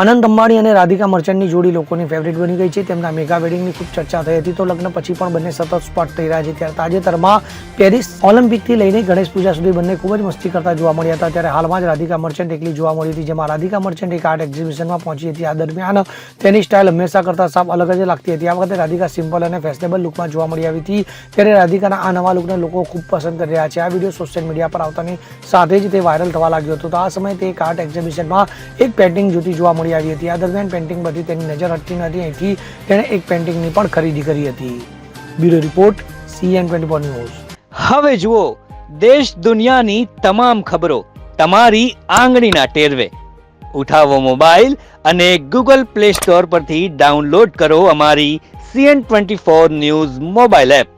અનંત અંબાણી અને રાધિકા મર્ચન્ટની જોડી લોકોની ફેવરિટ બની ગઈ છે. તેમના મેગા વેડિંગની ખૂબ ચર્ચા થઈ હતી. તો લગ્ન પછી પણ બંને સતત સ્પોટ થઈ રહ્યા છે. ત્યારે તાજેતરમાં પેરિસ ઓલિમ્પિકથી લઈને ગણેશ પૂજા સુધી બંને ખૂબ જ મસ્તી કરતા જોવા મળ્યા હતા. ત્યારે હાલમાં જ રાધિકા મર્ચન્ટ એકલી જોવા મળી હતી. જેમાં રાધિકા મર્ચન્ટ એક આર્ટ એક્ઝિબિશનમાં પહોંચી હતી. આ દરમિયાન તેની સ્ટાઇલ હંમેશા કરતાં સાફ અલગ જ લાગતી હતી. આ વખતે રાધિકા સિમ્પલ અને ફેશનેબલ લુકમાં જોવા મળી આવી હતી. ત્યારે રાધિકાના આ નવા લુકને લોકો ખૂબ પસંદ કરી રહ્યા છે. આ વીડિયો સોશિયલ મીડિયા પર આવતાની સાથે જ તે વાયરલ થવા લાગ્યો હતો. તો આ સમયે તે એક આર્ટ એક્ઝિબિશનમાં એક પેઇન્ટિંગ જોતી જોવા મળી આવી હતી. આ દરમિયાન પેઇન્ટિંગ પરથી તેની નજર હટતી નથી. અહીંથી તેણે એક પેઇન્ટિંગની પણ ખરીદી કરી હતી. Bureau report CN twenty news હવે જુઓ, દેશ દુનિયાની તમામ ખબરો તમારી આંગળીના ટેરવે. ઉઠાવો મોબાઈલ અને ગૂગલ પ્લે સ્ટોર પરથી ડાઉનલોડ કરો અમારી CN twenty four news mobile app.